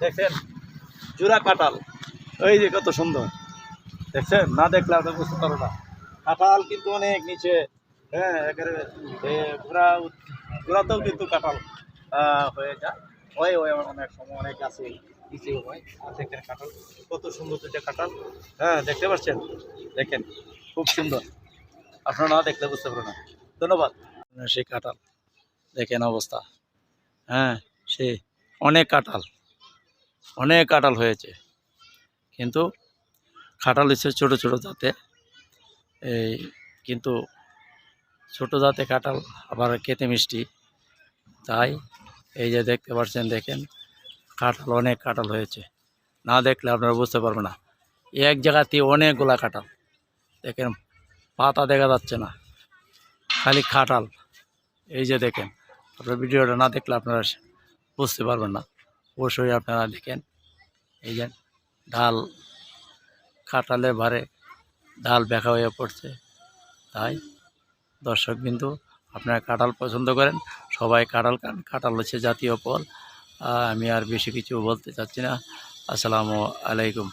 দেখছেন? জোড়া কাঁঠাল। এই যে কত সুন্দর। দেখছেন? না দেখলে আপনি বুঝতে পারো না। কাঁঠাল কিন্তু অনেক নিচে। হ্যাঁ একেবারে এ, ঘোড়া ঘোড়াতেও কিন্তু কাঁঠাল হয়ে যায়। হয় হয় অনেক সময় অনেক গাছে নিচে হয়। আর দেখেন কাঁঠাল কত সুন্দর দুইটা কাঁঠাল। হ্যাঁ দেখতে পাচ্ছেন? দেখেন খুব সুন্দর। আপনারা না দেখলে বুঝতে পারবেন না। ধন্যবাদ। সেই কাঁঠাল দেখেন অবস্থা। হ্যাঁ সে অনেক কাঁঠাল অনেক কাঁঠাল হয়েছে। কিন্তু কাঁঠাল হচ্ছে ছোটো ছোটো জাতে, এই কিন্তু ছোটো জাতে কাঁঠাল আবার খেতে মিষ্টি। তাই এই যে দেখতে পাচ্ছেন, দেখেন কাঁঠাল, অনেক কাঁঠাল হয়েছে। না দেখলে আপনারা বুঝতে পারবেন না। এক জায়গাতে অনেকগুলা কাঁঠাল। দেখেন, পাতা দেখা যাচ্ছে না, খালি কাঁঠাল। এই যে দেখেন, আপনার ভিডিওটা না দেখলে আপনারা বুঝতে পারবেন না। অবশ্যই আপনারা দেখেন। এই যে ডাল কাটালে ভারে ডাল ব্যাখা হয়ে পড়ছে। তাই দর্শক কিন্তু আপনারা কাঁঠাল পছন্দ করেন, সবাই কাঁঠাল কান কাঁঠাল হচ্ছে জাতীয় ফল। আমি আর বেশি কিছু বলতে চাচ্ছি না। আসসালামু আলাইকুম।